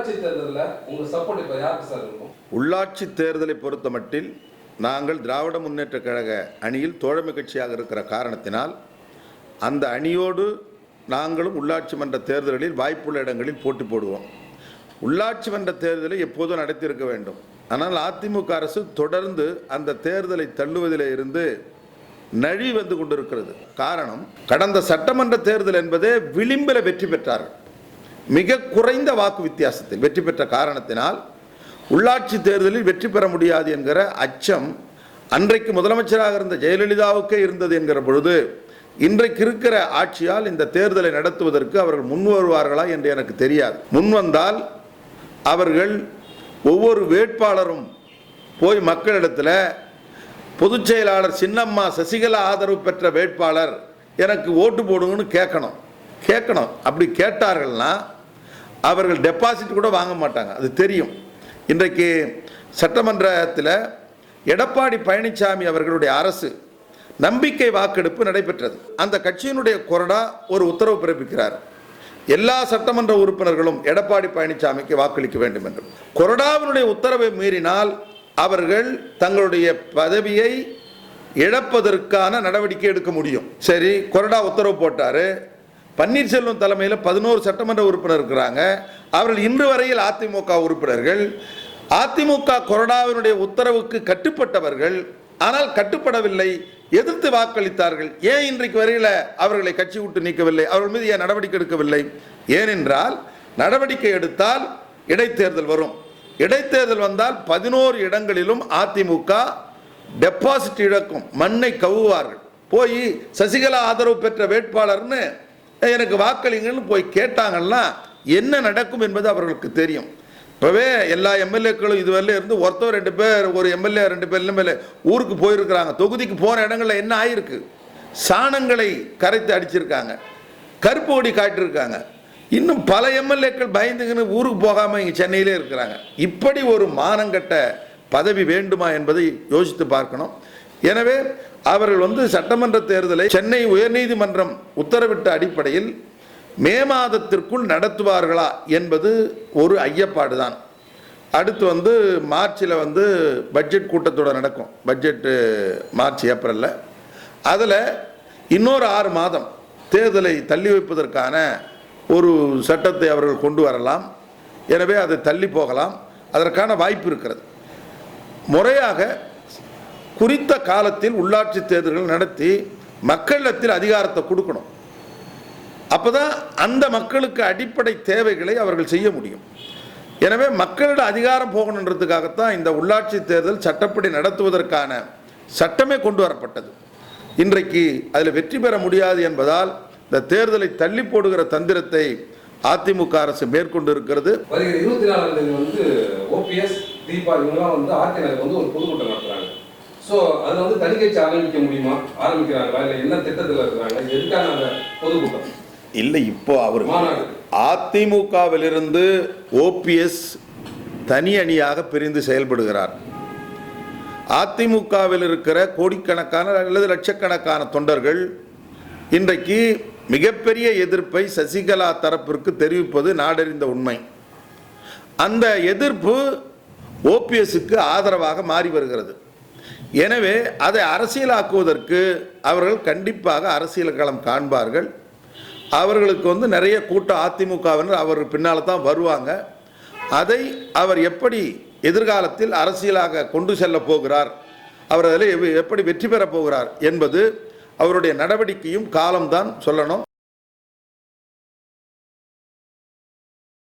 உள்ளாட்சி தேர்தலில் உங்க சப்போர்ட் இப்போ யாருக்கு சார் இருக்கும்? உள்ளாட்சி தேர்தலை பொறுத்தமட்டில் நாங்கள் திராவிட முன்னேற்ற கழக அணியில் தோழமை கட்சியாக இருக்கிற காரணத்தினால் அந்த அணியோடு நாங்களும் உள்ளாட்சி மன்ற தேர்தல்களில் வாய்ப்புள்ள இடங்களில் போட்டி போடுவோம். உள்ளாட்சி மன்ற தேர்தலை எப்போதும் நடத்தியிருக்க வேண்டும். ஆனால் அதிமுக அரசு தொடர்ந்து அந்த தேர்தலை தள்ளுவதிலே இருந்து நழி வந்து கொண்டிருக்கிறது. காரணம் கடந்த சட்டமன்ற தேர்தல் என்பதே விளிம்பில் வெற்றி பெற்றார்கள். மிக குறைந்த வாக்கு வித்தியாசத்தில் வெற்றி பெற்ற காரணத்தினால் உள்ளாட்சி தேர்தலில் வெற்றி பெற முடியாது என்கிற அச்சம் அன்றைக்கு முதலமைச்சராக இருந்த ஜெயலலிதாவுக்கே இருந்தது என்கிற பொழுது இன்றைக்கு இருக்கிற ஆட்சியால் இந்த தேர்தலை நடத்துவதற்கு அவர்கள் முன் வருவார்களா என்று எனக்கு தெரியாது. முன் வந்தால் அவர்கள் ஒவ்வொரு வேட்பாளரும் போய் மக்களிடத்தில் பொதுச் செயலாளர் சின்னம்மா சசிகலா ஆதரவு பெற்ற வேட்பாளர் எனக்கு ஓட்டு போடுங்கன்னு கேட்கணும். கேட்கணும். அப்படி கேட்டார்கள்னா அவர்கள் டெபாசிட் கூட வாங்க மாட்டாங்க. அது தெரியும். இன்றைக்கு சட்டமன்றத்தில் எடப்பாடி பழனிசாமி அவர்களுடைய அரசு நம்பிக்கை வாக்கெடுப்பு நடைபெற்றது. அந்த கட்சியினுடைய கொறடா ஒரு உத்தரவு பிறப்பிக்கிறார். எல்லா சட்டமன்ற உறுப்பினர்களும் எடப்பாடி பழனிசாமிக்கு வாக்களிக்க வேண்டும் என்று. கொறடாவினுடைய உத்தரவை மீறினால் அவர்கள் தங்களுடைய பதவியை இழப்பதற்கான நடவடிக்கை எடுக்க முடியும். சரி கொறடா உத்தரவு போட்டாரு. பன்னீர்செல்வம் தலைமையில் பதினோரு சட்டமன்ற உறுப்பினர் இருக்கிறாங்க. அவர்கள் இன்று வரையில் அதிமுக உறுப்பினர்கள். அதிமுக கொறடாவினுடைய உத்தரவுக்கு கட்டுப்பட்டவர்கள். ஆனால் கட்டுப்படவில்லை எதிர்த்து வாக்களித்தார்கள். ஏன் இன்றைக்கு வரையில் அவர்களை கட்சி விட்டு நீக்கவில்லை? அவர்கள் மீது ஏன் நடவடிக்கை எடுக்கவில்லை? ஏனென்றால் நடவடிக்கை எடுத்தால் இடைத்தேர்தல் வரும். இடைத்தேர்தல் வந்தால் பதினோரு இடங்களிலும் அதிமுக டெபாசிட் இழக்கும். மண்ணை கவுவார்கள் போய் சசிகலா ஆதரவு பெற்ற வேட்பாளர்னு எனக்கு வாக்களிங்கன்னு போய் கேட்டாங்கன்னா என்ன நடக்கும் என்பது அவர்களுக்கு தெரியும். இப்போவே எல்லா எம்எல்ஏக்களும் இதுவரையிலும் இருந்து ஒருத்தர் ரெண்டு பேர் ஒரு எம்எல்ஏ ரெண்டு பேர் எம்எல்ஏ ஊருக்கு போயிருக்கிறாங்க. தொகுதிக்கு போகிற இடங்களில் என்ன ஆயிருக்கு? சாணங்களை கரைத்து அடிச்சிருக்காங்க. கருப்பு கொடி காட்டியிருக்காங்க இன்னும் பல எம்எல்ஏக்கள் பயந்துங்கன்னு ஊருக்கு போகாமல் இங்கே சென்னையிலே இருக்கிறாங்க. இப்படி ஒரு மானங்கட்ட பதவி வேண்டுமா என்பதை யோசித்து பார்க்கணும். எனவே அவர்கள் வந்து சட்டமன்ற தேர்தலை சென்னை உயர்நீதிமன்றம் உத்தரவிட்ட அடிப்படையில் மே மாதத்திற்குள் நடத்துவார்களா என்பது ஒரு ஐயப்பாடு தான் அடுத்து வந்து மார்ச்சில் வந்து பட்ஜெட் கூட்டத்தோடு நடக்கும். பட்ஜெட்டு மார்ச் ஏப்ரலில். அதில் இன்னொரு ஆறு மாதம் தேர்தலை தள்ளி வைப்பதற்கான ஒரு சட்டத்தை அவர்கள் கொண்டு வரலாம். எனவே அதை தள்ளி போகலாம். அதற்கான வாய்ப்பு இருக்கிறது. முறையாக குறித்த காலத்தில் உள்ளாட்சி தேர்தல்கள் நடத்தி மக்களிடத்தில் அதிகாரத்தை கொடுக்கணும். அப்போதான் அந்த மக்களுக்கு அடிப்படை தேவைகளை அவர்கள் செய்ய முடியும். எனவே மக்களிட அதிகாரம் போகணுன்றதுக்காகத்தான் இந்த உள்ளாட்சி தேர்தல் சட்டப்படி நடத்துவதற்கான சட்டமே கொண்டு வரப்பட்டது. இன்றைக்கு அதில் வெற்றி பெற முடியாது என்பதால் இந்த தேர்தலை தள்ளி போடுகிற தந்திரத்தை அதிமுக அரசு மேற்கொண்டு இருக்கிறது இருபத்தி நாலாம் தேதி வந்து ஓபிஎஸ் தீபா இவங்கெல்லாம் வந்து ஆர்கே வந்து ஒரு பொதுக்கூட்டம் நடத்தும் ஸோ அதில் வந்து தனி கட்சி ஆரம்பிக்க முடியுமா? ஆரம்பிக்கிறாங்களா? இல்லை என்ன திட்டத்தில் இருக்கிறாங்க? எதுக்கான அந்த பொதுக்கூட்டம்? இல்லை இப்போ அவர் அதிமுகவிலிருந்து ஓபிஎஸ் தனி அணியாக பிரிந்து செயல்படுகிறார். அதிமுகவில் இருக்கிற கோடிக்கணக்கான அல்லது லட்சக்கணக்கான தொண்டர்கள் இன்றைக்கு மிகப்பெரிய எதிர்ப்பை சசிகலா தரப்பிற்கு தெரிவிப்பது நாடறிந்த உண்மை. அந்த எதிர்ப்பு ஓபிஎஸ்க்கு ஆதரவாக மாறி வருகிறது. எனவே அதை அரசியலாக்குவதற்கு அவர்கள் கண்டிப்பாக அரசியல் களம் காண்பார்கள். அவர்களுக்கு வந்து நிறைய கூட்டம் அதிமுகவினர் அவர் பின்னால் தான் வருவாங்க. அதை அவர் எப்படி எதிர்காலத்தில் அரசியலாக கொண்டு செல்ல போகிறார் அவர் அதில் எப்படி வெற்றி பெறப் போகிறார் என்பது அவருடைய நடவடிக்கையும் காலம்தான் சொல்லணும்.